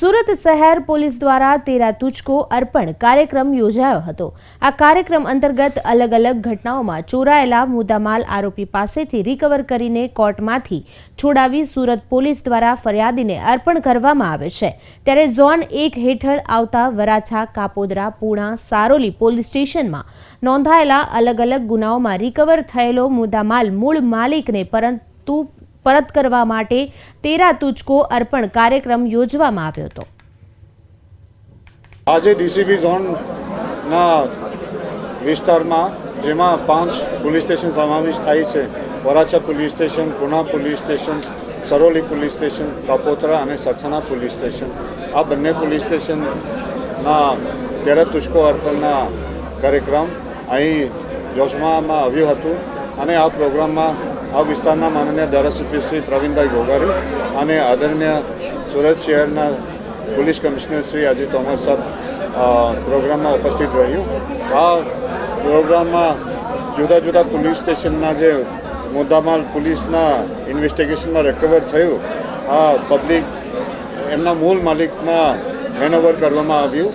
સુરત શહેર પોલીસ દ્વારા તેરા તુચકો અર્પણ કાર્યક્રમ યોજાયો હતો. આ કાર્યક્રમ અંતર્ગત અલગ અલગ ઘટનાઓમાં ચોરાયેલા મુદ્દામાલ આરોપી પાસેથી રિકવર કરીને કોર્ટમાંથી છોડાવી સુરત પોલીસ દ્વારા ફરિયાદીને અર્પણ કરવામાં આવે છે. ત્યારે ઝોન એક હેઠળ આવતા વરાછા, કાપોદરા, પૂણા, સારોલી પોલીસ સ્ટેશનમાં નોંધાયેલા અલગ અલગ ગુનાઓમાં રિકવર થયેલો મુદ્દામાલ મૂળ માલિકને પરંતુ પરત કરવા માટે તેરા તુચકો અર્પણ કાર્યક્રમ યોજવામાં આવ્યો હતો. આજે ડીસીબી ઝોનના વિસ્તારમાં જેમાં પાંચ પોલીસ સ્ટેશન સમાવેશ થાય છે. Varachha police station, Puna police station, Saroli police station Kapodara અને સરથાના પોલીસ સ્ટેશન. આ બંને પોલીસ સ્ટેશનના તેરા તુષ્કો અર્પણના કાર્યક્રમ અહીં યોજવામાં આવ્યું હતું અને આ પ્રોગ્રામમાં આ વિસ્તારના માનનીય ધારાસભ્ય શ્રી પ્રવીણભાઈ ગોગારી અને આદરણીય સુરત શહેરના પોલીસ કમિશનર શ્રી અજય તોમર સાહેબ પ્રોગ્રામમાં ઉપસ્થિત રહ્યું. આ પ્રોગ્રામમાં જુદા જુદા પોલીસ સ્ટેશનના જે મુદ્દામાલ પોલીસના ઇન્વેસ્ટિગેશનમાં રિકવર થયું, આ પબ્લિક એમના મૂળ માલિકમાં હેન્ડઓવર કરવામાં આવ્યું.